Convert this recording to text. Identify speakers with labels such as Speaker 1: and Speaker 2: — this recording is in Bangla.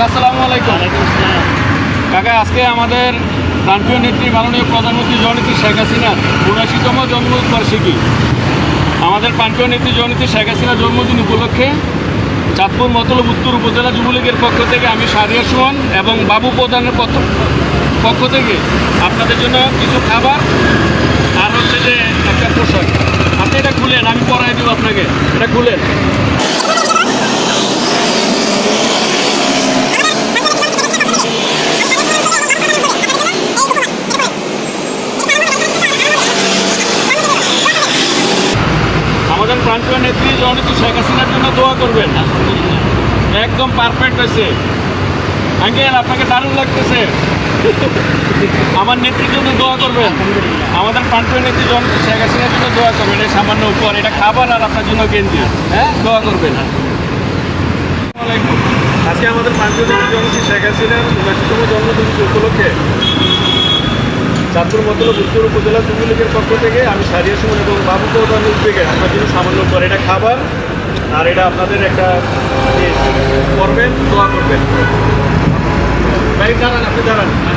Speaker 1: কাকা আসসালামু আলাইকুম। কাকা আজকে আমাদের প্রান্তীয় নেত্রী মাননীয় প্রধানমন্ত্রী জননেত্রী শেখ হাসিনার উনাশিতম জন্মবার্ষিকী। আমাদের প্রান্তীয় নেত্রী জননেত্রী শেখ হাসিনার জন্মদিন উপলক্ষে চাঁদপুর মতলব উত্তর উপজেলা যুবলীগের পক্ষ থেকে আমি সারিয়া সুমন এবং বাবু প্রধানের পক্ষ- পক্ষ থেকে আপনাদের জন্য কিছু খাবার আর হচ্ছে যে একটা পোশাক। আপনি এটা খুলেন আমি পরাই দেবো আপনাকে। এটা খুলেন। আমাদের প্রান্তীয় নেত্রী জননেত্রী শেখ হাসিনার জন্য দোয়া করবেন। একদম পারফেক্ট হয়েছে। আঙ্কেল আপনাকে দারুণ লাগতেছে। আমার নেত্রীর জন্য দোয়া করবেন। আমাদের প্রান্তীয় নেত্রী জননেত্রী শেখ হাসিনার জন্য দোয়া করবেন, এই সামান্য উপর এটা খাবার আর আপনার জন্য গেঞ্জি হ্যাঁ? দোয়া করবেন। আজকে আমাদের প্রান্তীয় নেত্রী শেখ হাসিনার উনআশিতম জন্মদিন উপলক্ষে চাঁদপুর মতলব উত্তর উপজেলা যুব লীগের পক্ষ থেকে আমি সারিয়া সুমন এবং বাবু প্রধান উদ্বেগের আপনার জন্য সামান্য করে এটা খাবার আর এটা আপনাদের একটা ইয়ে, করবেন দোয়া করবেন। দাঁড়ান আপনি দাঁড়ান।